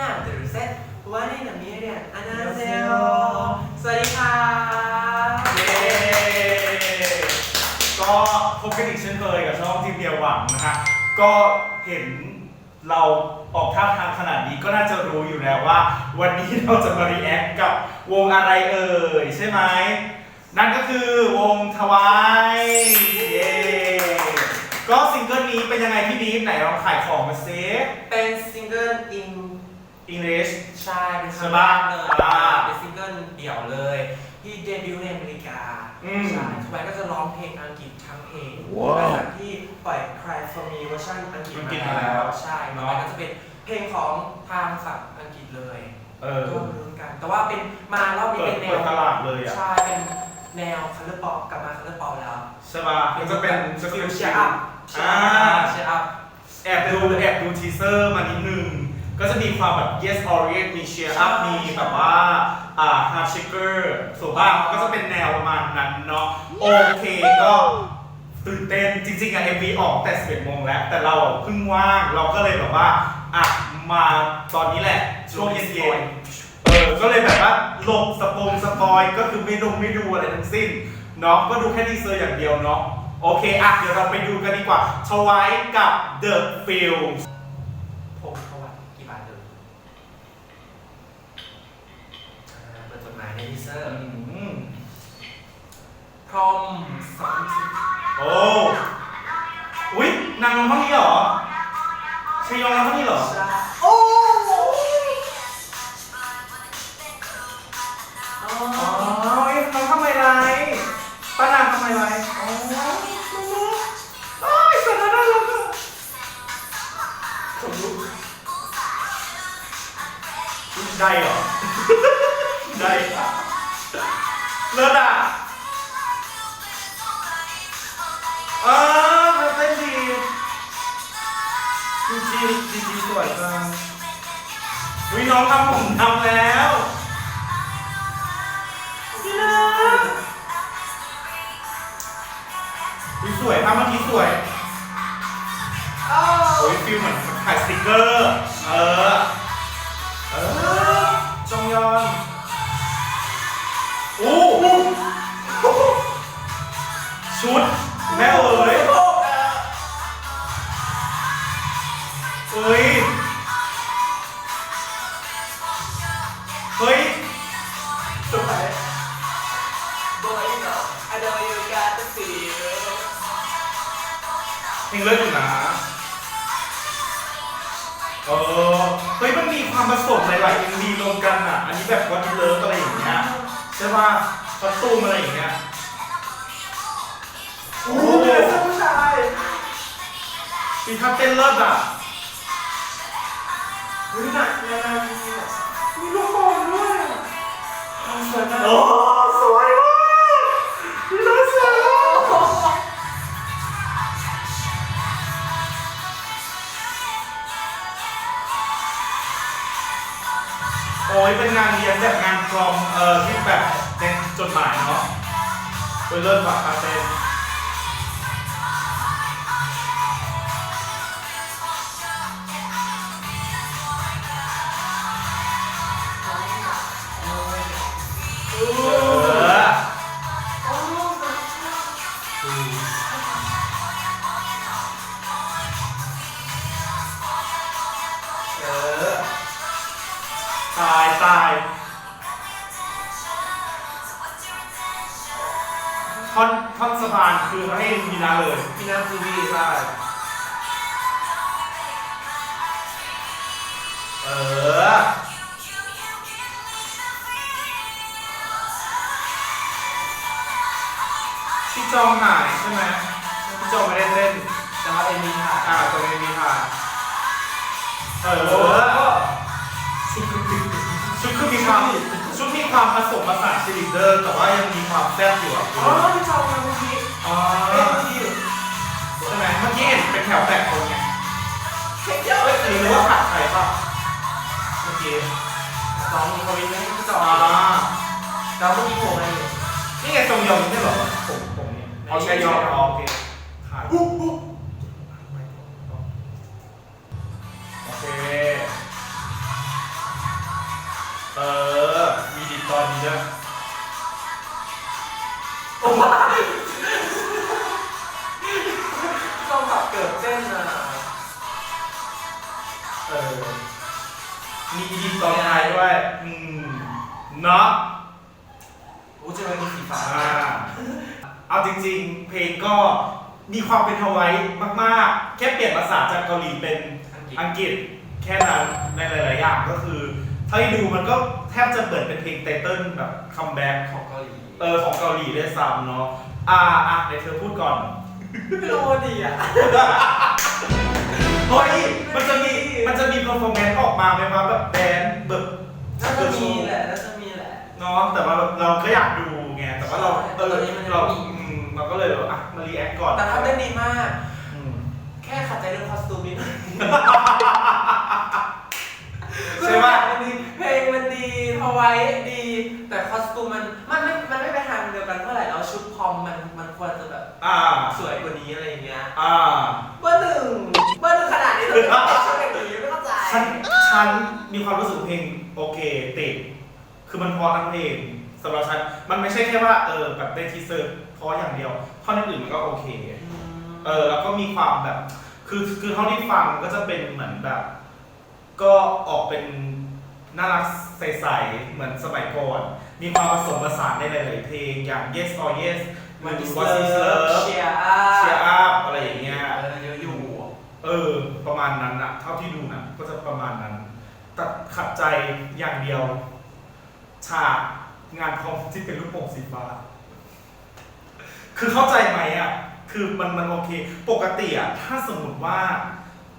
ห้าเซวันนี้นะมีเรียนอันนาเซโสวัสดีครับเย้ก็พบกันอีกเช่นเคยกับช่องทีมเดียวหวังนะฮะก็เห็นเราออกท่าทางขนาดนี้ก็น่าจะรู้อยู่แล้วว่า วันนี้เราจะมารีแอคกับวงอะไรเอ่ยใช่ไหมนั่นก็คือวงทวายเย้ก็ซิงเกิลนี้เป็นยังไงพี่ดีฟไหนลองขายของมาเซฟเป็นซิงเกิลอิน English ใช่เป็นคใช่รั้งแรปะกเลยอ่าเป็นซิงเกิลเดี่ยวเลย ที่เดบิวต์ในอเมริกาอืมใช่ทำไมก็จะร้องเพลงอังกฤษทั้งเพลงว้าวหลังจากที่ปล่อย Cry for Me เวอร์ชันอังกฤษอังกฤษมามาแล้แล้ววใช่ต่อไปก็จะเป็นเพลงของทางฝั่งอังกฤษเลยเออก็รู้กัน แต่ว่าเป็นมารอบนี้เปิดเป็นแนเปิวดตลาดเลยอะ ใช่เป็นแนวคัลเลอร์ป๊อปกลับมาคัลเลอร์ป๊อปแล้วใช่ป่ะมันจะเป็นจะฟิเป็นลเชียร์อัพอ่าเชียร์อัพ แอบดูแอบดูทีเซอร์มานิดนึง ก็จะมีความแบบ yes orient มี cheer up มีแบบว่าอ่า hard shaker ส่วนบ้างก็จะเป็นแนวประมาณนั้นเนาะโอเคก็ตื่นเต้นจริงๆอะ MV ออกแต่11โมงแล้ว แต่เราเพิ่งว่างเราก็เลยแบบว่าอะมาตอนนี้แหละ ช่วงเย็นๆเออก็เลยแบบว่าหลบสปงสปอยก็คือไม่ดงไม่ดูอะไรทั้งสิ้นเนาะก็ดูแค่ทีเซอร์อย่างเดียวเนาะโอเค อะ เดี๋ยวเราไปดูกันดีกว่าชวายกับ The Film ผมประวัติกี่บาทเลยอ่าเปิดจดหมายในทีเซ อร์อืมพร้อมสามสิบโอ้อุ๊ยนางลงเท่านี้เหรอชยองลงเท่านี้เหรอใช่โอ้อ๋ จริงจริงจริงๆสวยจังวิน้องทำผมทำแล้วพี่นะวิสวยภาพเมื่อกี้สวยอ้าวโอ้ยฟิลเหมือนถ่ายสติกเกอร์ เออ เออจงยอนโอ้ชุดแม่เอ๋ย เอ้ย เฮ้ยสวย Boy you know I know you got the feel เพลงเลิศอยู่นะเออเฮ้ยมันมีความผสมหลายๆ MV รวมกันอะ อันนี้แบบวันเลิฟอะไรอย่างเงี้ยใช่ป่ะคอสตูมอะไรอย่างเงี้ยโอ้โหเสื้อผู้ชายมีท่าเต้นเลิศอะ เฮ้ยหนักงานมีแบบมีลูกบอลด้วยอะเอาสวยมากโอ้สวยมากมีท่าสวยมากโอ้ยเป็นงานเลี้ยงแบบงานพรอมเอ่อที่แบบเน้นจดหมายเนาะเป็นเลิศแบบคาเต้ ตายตายท่อนท่อนสะพานคือให้มีนาเลยพี่น้ำทีวีใช่เออ พี่จองหายใช่ไหมพี่จองไม่ได้เล่นแต่ว่าเอ็มมีค่ะอ่าตรงนี้มีถ่ายเออชุดคือ ชุดคือมีความชุดมีความผสมผสานซิลิเดอร์ แต่ว่ายังมีความแซ่บอยู่อะอ๋อพี่จองมาเมื่อกี้อ๋อเอ็มมีอยู่ใช่ไหมเมื่อกี้เห็นเป็นแถวแตกคนไงเช็คเยอะเฮ้ยหรือว่าขาดใครป่ะเมื่อกี้สองมีคนนี้พี่จองอ่าแล้วเมื่อกี้ผมอะไรอยู่นี่ไงจงยองไม่ใช่เหรอผมผมนี่เอาใช่ยองอ๋อโอเคถ่าย มีดีตอนท้ายด้วยอืมเนาะอู้จะเป็นสีฟ้าอ่าเอาจริงๆ เพลงก็มีความเป็นฮาวายมากๆ แค่เปลี่ยนภาษาจากเกาหลีเป็นอังกฤษอังกฤษแค่นั้นในหลาย ๆ อย่างก็คือถ้าให้ดูมันก็แทบจะเปิดเป็นเพลงไตเติ้ลแบบคัมแบ็กของเกาหลีเออของเกาหลีด้วยซ้ำเนาะอ่าอะเดี๋ยวเธอพูดก่อน ไม่รู้ดีอะ เฮ้ยมันจะมี มันจะมี performance ออกมาไหมว่าแบบแบนด์แบบน่าจะมีแหละน่าจะมีแหละ เนาะแต่ว่าเราก็อยากดูไงแต่ว่าเราใช่เออตอนนี้มันยังเราไม่มีอืมเราก็เลยแบบอะมารีแอคก่อนแต่ทำได้ดีมาก อืมแค่ขัดใจเรื่องคอสตูมนิดหน่อยใช่ปะมันดีเพลงมันดีพอไว้ดี แต่คอสตูมมันมันไม่มันไม่ไปทางเดียวกันเท่าไหร่แล้วชุดพรอมมันมันควรจะแบบอ่าสวยกว่านี้อะไรอย่างเงี้ยอ่าเบอร์หนึ่งเบอร์หนึ่งขนาดนี้ทำไมไม่เป็นชุดอย่ ฉันฉันมีความรู้สึกเพลงโอเคติด คือมันพอทั้งเพลงสำหรับฉัน มันไม่ใช่แค่ว่าเออแบบในทีเซอร์พออย่างเดียวท่อนอื่นๆมันก็โอเค เออแล้วก็มีความแบบ คือคือเท่าที่ฟังก็จะเป็นเหมือนแบบ ก็ออกเป็นน่ารักใสๆ เหมือนสมัยก่อน มีความผสมผสานในหลายๆเพลงอย่าง Yes or Yes หมัรืนอดิ What is Love เชียร์อัพเชียร์อัพอะไรอย่างเงี้ยเออเยอะอยู่ เออ ประมาณนั้นนะเท่าที่ดูนะก็จะประมาณนั้น ขัดใจอย่างเดียว ฉากงานคอมที่เป็นลูกโป่งสีฟ้า คือเข้าใจไหมอะ คือมันมันโอเค ปกติอะ ถ้าสมมติว่า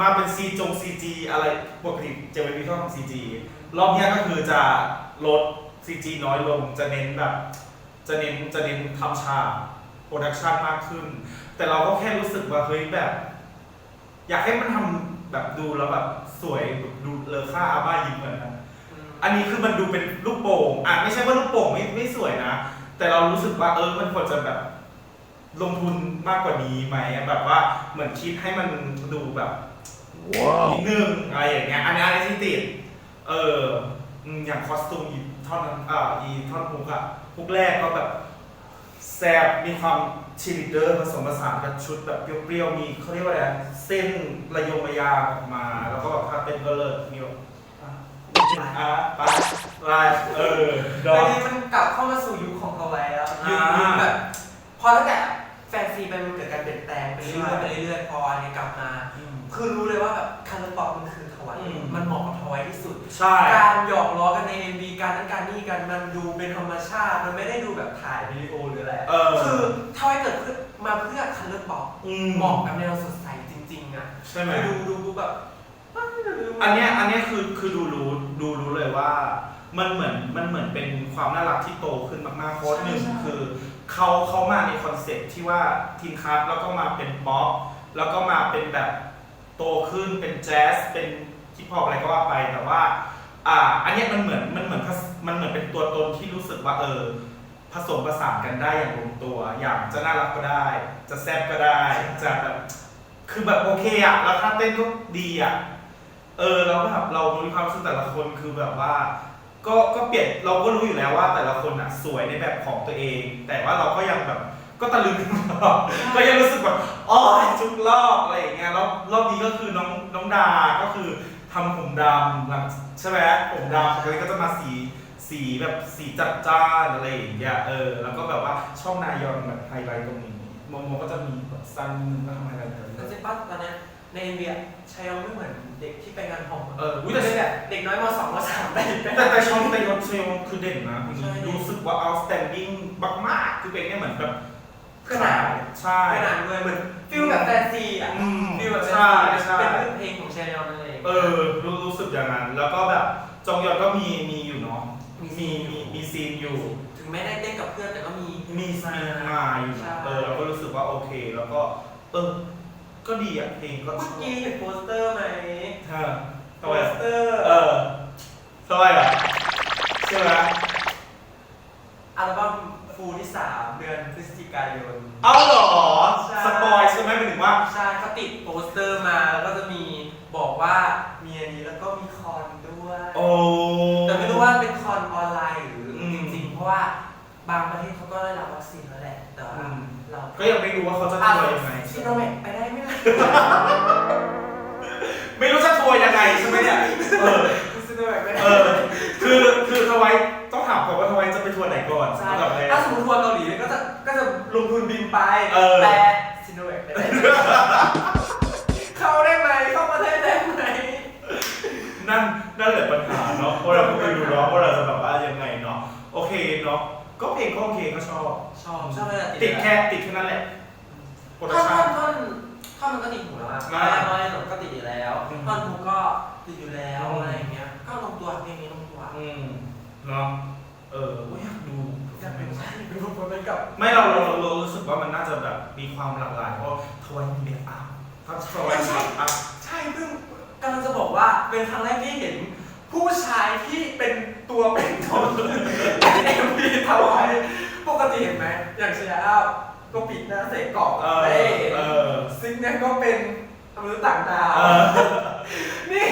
มาเป็นซีจงซีจีอะไรปกติจะเป็นวิเคราะห์ของซีจีรอบเนี้ยก็คือจะลดซีจีน้อยลง จะเน้นแบบ จะเน้นจะเน้นทำฉากโปรดักชันมากขึ้น แต่เราก็แค่รู้สึกว่าเฮ้ยแบบ อยากให้มันทำแบบดูแล้วแบบสวยแบบ ดูเลอค่าอาบ้ายิ้มเหมือนกันอันนี้คือมันดูเป็นลูกโป่งอะไม่ใช่ว่าลูกโป่งไม่ไม่สวยนะ แต่เรารู้สึกว่าเออมันควรจะแบบ ลงทุนมากกว่านี้ไหมแบบว่าเหมือนคิดให้มันดูแบบนิดนึงอะไรอย่างเงี้ยอันนี้อันนี้ที่ติดเอออืมอย่างคอสตูมอีท่อนนั้นอ่าอีท่อนฮุกอะฮุกแรกก็แบบแซบมีความ ชีลิเดอร์ผสมผสานกับชุดแบบเปรี้ยวๆ มีเขาเรียกว่าอะไรนะเส้นระยงระยางออกมา แล้วก็แบบถ้าเป็นก็เลิศมีแบบอะไปไปเออดตออนกนี้มันกลับเข้ามาสู่ยุคของเขาไว้แล้วยุคอ่ายุยุคแบบพอตั้งแต่แฟนซีไปมันเกิดการเปลี่ยนแปลงไปเรื่อยใช่ๆไปเรื่อยๆพออันนี้กลับมา คือรู้เลยว่าแบบคันเลอร์ป๊อปมันคือทวายอืม มันเหมาะกับทวายที่สุด ใช่ การหยอกล้อกันใน MV การนั้นการนี่กันมันดูเป็นธรรมชาติ มันไม่ได้ดูแบบถ่ายวิดีโอหรืออะไรเออ คือทวายเกิดขึ้นมาเพื่อคันเลอร์ป๊อปอืมเหมาะกับแนวสดใสจริงๆอะใช่ไหมคือดูดูดูแบบอันเนี้ยอันเนี้ยคือคือดูรู้ดูรู้เลยว่า มันเหมือนมันเหมือนเป็นความน่ารักที่โตขึ้นมากๆโค้ดหนึ่งคือ เขาเขามาในคอนเซ็ปต์ที่ว่าทีมคัสแล้วก็มาเป็นป๊อปแล้วก็มาเป็นแบบโตขึ้นเป็นแจ๊สเป็นฮิปฮอปอะไรก็ว่าไปแต่ว่าอ่าอันเนี้ยมันเหมือนมันเหมือนมันเหมือนเป็นตัวตนที่รู้สึกว่าเออผสมผสานกันได้อย่างลงตัว อย่างจะน่ารักก็ได้ จะแซ่บก็ได้จะแบบคือแบบโอเคอะแล้วท่าเต้นก็ดีอะเออแล้วแบบเรามีความรู้สึกแต่ละคนคือแบบว่า ก็ก็เปลี่ยนเราก็รู้อยู่แล้วว่าแต่ละคนอะสวยในแบบของตัวเอง แต่ว่าเราก็ยังแบบก็ตะลึง ก็ยังรู้สึกแบบอ๋อทุกรอบอะไรอย่างเงี้ยแล้วรอบนี้ก็คือน้องน้องดา ก็คือทำผมดำหลังใช่ไหมผมดำแล้วก็จะมาสีสีแบบสีจัดจ้านอะไรอย่างเงี้ยเออแล้วก็แบบว่าช่องนายอนแบบไฮไลท์ตรงนี้โมโมก็จะมีแบบสั้นก็ทำไฮไลท์ตรงนี้ แล้วเจ๊ป้าตอนเนี้ย ในเอ็มวีชายองไม่เหมือนเด็กที่ไปงานของเอออุ๊อุ้ยยแต่แต่เป็นแบบเด็กน้อยมสองมสามไปไป แต่แต่ช่องแต่ยศเชยงคือเด่นนะใช่ รู้สึกว่า outstanding มากๆคือเป็นเนี่ยเหมือนแบบขนาดใช่ขนาดเลยเหมือนฟิลแบบแฟนซีอะอืมฟิลแบบแฟนใช่ซีใช่เป็นเพลงของชายองนั่นเองเออรู้รู้สึกอย่างนั้น แล้วก็แบบจองยอนก็มีมีอยู่เนาะมีมีมีซีนอยู่ ถึงแม้ได้เต้นกับเพื่อนแต่ก็มี มีซีนมาอยู่ใช่นะเออเราก็รู้สึกว่าโอเค แล้วก็เออ ก็ดีอะเพลงก็เมื่อกี้เห็นโปสเตอร์ไหมเออโปทำไมสเตอร์เออทำไมอะใช่ไหมอัลบั้มฟูลที่สามเดือนพฤศจิกายน เอาเหรอใช่ สปอยใช่ไหมหมายถึงว่า ใช่เขาติดโปสเตอร์มาแล้วก็จะมีบอกว่ามีอันนี้แล้วก็มีคอนด้วย โอ้ แต่ไม่รู้ว่าเป็นคอนออนไลน์หรืออืมแบางประเทศเขาก็ได้รับวัคซีนแล้วแหละแต่เราก็ยังไม่รู้ว่าเขาจะทัวร์ยังไงซีโนแวคไปได้ไหมล่ะไม่รู้จะทัวร์ยังไงใช่ไหมเนี่ยเออคือคือคือทวายต้องถามก่อนว่าทวายจะไปทัวร์ไหนก่อนถ้าสมมติทัวร์เกาหลีก็จะก็จะลงทุนบินไปแต่ซินโนแวคไปได้เข้าได้ไหมเข้าประเทศได้ไหมนั่นนั่นแหละปัญหาเนาะเพราะเราไม่รู้เนาะว่าเราจะแบบว่ายังไงเนาะโอเคเนาะ ก็เพลงก็โอเคก็ชอบ ชอบชอบเลยติดแค่ติดแค่นั้นแหละโปรดัท่กอนชั่ท่อนน ท่อนท่อนมันก็ติดหูแล้วอะอ่าแม่น้อยหนูก็ติดอยู่แล้วอืมท่อนฮุกก็ติดอยู่แล้วอืมอะไรอย่างเงี้ย ก็ลงตัวเพลงนี้ลงตัวอืมเนาะเอออุ๊ยอยากดูอยากเป็นใช่เป็นคนเป็นกับ ไม่เราเราเรารู้สึกว่ามันน่าจะแบบมีความหลากหลายเพราะทวายมีเมคอัพถ้าทวายมีเมคอัพ ใช่เพิ่งกำลังจะบอกว่าเป็นครั้งแรกที่เห็น ผู้ชายที่เป็นตัวเป็นตนในเอ็มวีทวายปกติเห็นไหมอย่างเชียร์อัพก็ปิดหน้าใส่กรอบเออได้เห็นเออซิงค์เนี่ยก็เป็นมนุษย์ต่างดาวเออนี่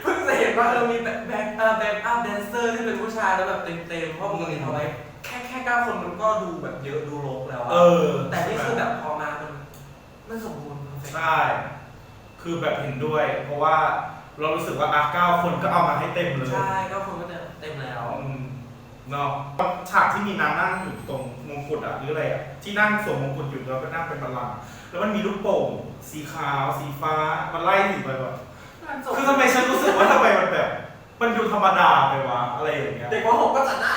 เพิ่งจะเห็นว่าเออมีแบ็คแบ็คเออแบ็คอัพแดนเซอร์ที่เป็นผู้ชายแล้วแบบเต็มๆเพราะปกติทวายแค่แค่เก้าคนมันก็ดูแบบเยอะดูรกแล้วอะเออแต่นี่คือแบบพอมามันมันสมบูรณ์ perfect ใช่คือแบบเห็นด้วย เพราะว่า เรารู้สึกว่าอะเก้าคนก็เอามาให้เต็มเลยใช่เก้าคนก็เต็มแล้ว อืมเนาะฉากที่มีนางนั่งอยู่ตรงมงกุฎอะหรืออะไรอะที่นั่งสวมมงกุฎอยู่แล้วก็นั่งเป็นบัลลังก์แล้วมันมีลูกโป่งสีขาวสีฟ้ามันไล่หนีไปแบบคือทำไมฉันรู้สึกว่าทำไมมันแบบ มันดูธรรมดาไปวะอะไรอย่างเงี้ยเด็กม .6 ก็จะได้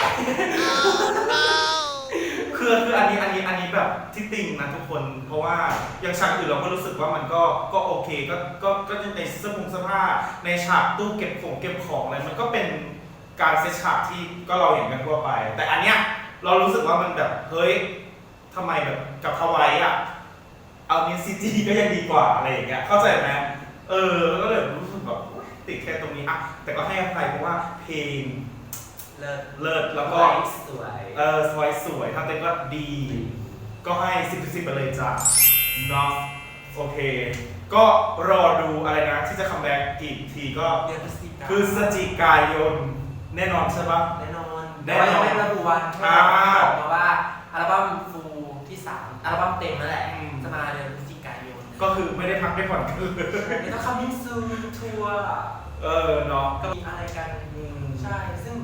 คือคืออันนี้อันนี้อันนี้แบบที่ติงนะทุกคน เพราะว่าอย่างฉากอื่นเราก็รู้สึกว่ามันก็ก็โอเคก็ก็ก็ในเสื้อผงเสื้อผ้าในฉากตู้เก็บของเก็บของอะไรมันก็เป็นการเซตฉากที่ก็เราเห็นกันทั่วไป แต่อันเนี้ยเรารู้สึกว่ามันแบบเฮ้ยทำไมแบบกับฮาวายอะเอานี้ซีจีก็ยังดีกว่าอะไรอย่างเงี้ยเข้าใจไหมเออก็เลยรู้สึกแบบติดแค่ตรงนี้อะแต่ก็ให้อภัยเพราะว่าเพลง เลิศเลิศแล้วก็สวยเออสวยสวยทำเต็มก็ดี ก็ให้สิบสิบไปเลยจ้ะเนาะโอเค ก็รอดูอะไรนะ ที่จะคัมแบ็กอีกทีก็เดือนพฤศจิกาพฤศจิกายน แน่นอนใช่ปะ แน่นอนแน่นอนแต่ว่ายังไม่ระบุวันอ่า บอกมาว่าอัลบั้มฟูลที่สามอัลบั้มเต็มนั่นแหละอืมจะมาเดือนพฤศจิกายนก็คือไม่ได้พักไม่ผ่อนคือเดี๋ยวต้องคัมมิ่งซูทัวร์ เออเนาะ ก็มีอะไรกัน อืม ใช่ ซึ่ง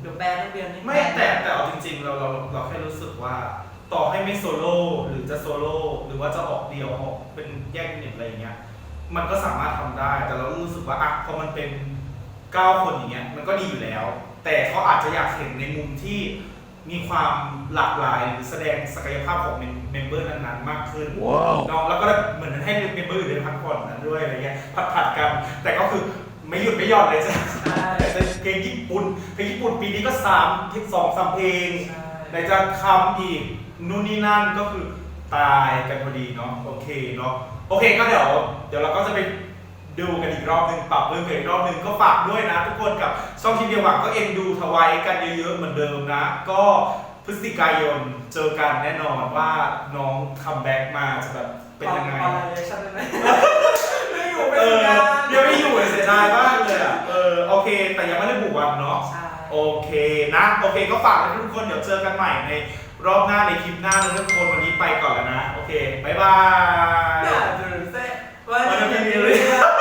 เดี๋ยวแบรนด์ต้องเดือนนี้ไม่แต่แต่เอาจริงๆ เราเราเราแค่รู้สึกว่า ต่อให้ไม่โซโล่หรือจะโซโล่หรือว่าจะออกเดี่ยวออกเป็นแยกยูนิตอะไรอย่างเงี้ย มันก็สามารถทำได้แต่เรารู้สึกว่าอะพอมันเป็น9คนอย่างเงี้ยมันก็ดีอยู่แล้ว แต่เขาอาจจะอยากเห็นในมุมที่มีความหลากหลายหรือแสดงศักยภาพของเมมเบอร์นั้นๆมากขึ้น ว้าวเนาะแล้วก็เหมือนให้เมมเบอร์อื่นได้พักผ่อนนั้นด้วยอะไรเงี้ยผัดผัดๆกัน แต่ก็คือไม่หยุดไม่หย่อนเลยจ้ะ ใช่แต่ เพลงญี่ปุ่นเพลงญี่ปุ่นปีนี้ก็สามสองสามเพลงใช่ไหนจะคำอีกนู่นนี่นั่นก็คือตายกันพอดีเนาะโอเคเนาะโอเคก็เดี๋ยว เดี๋ยวเราก็จะไปดูกันอีกรอบหนึ่งปรับเรื่องกันอีกรอบหนึ่งก็ฝากด้วยนะ ทุกคนกับช่องทีเดียวหวังก็เอ็นดูทวายกันเยอะๆเหมือนเดิมนะ ก็พฤศจิกายนเจอกันแน่นอนว่าน้องคัมแบ็กมาจะแบบเป็นยังไงออนไลน์ เลชั่นได้ไหมไม่อยู่เป็เอนองานเดี๋ยวไม่อยู่เลยเสียดายมากเลยอะเออโอเค แต่ยังไม่ได้บุกวันเนาะใช่ โอเคนะโอเคก็ฝากไว้ทุกคนเดี๋ยวเจอกันใหม่ในรอบหน้าในคลิปหน้านะทุกคนวันนี้ไปก่อนแล้วนะ โอเค บ๊ายบาย น่าจะรู้สึกว่าวันจะนี้มีมีเรื่เรื่อองง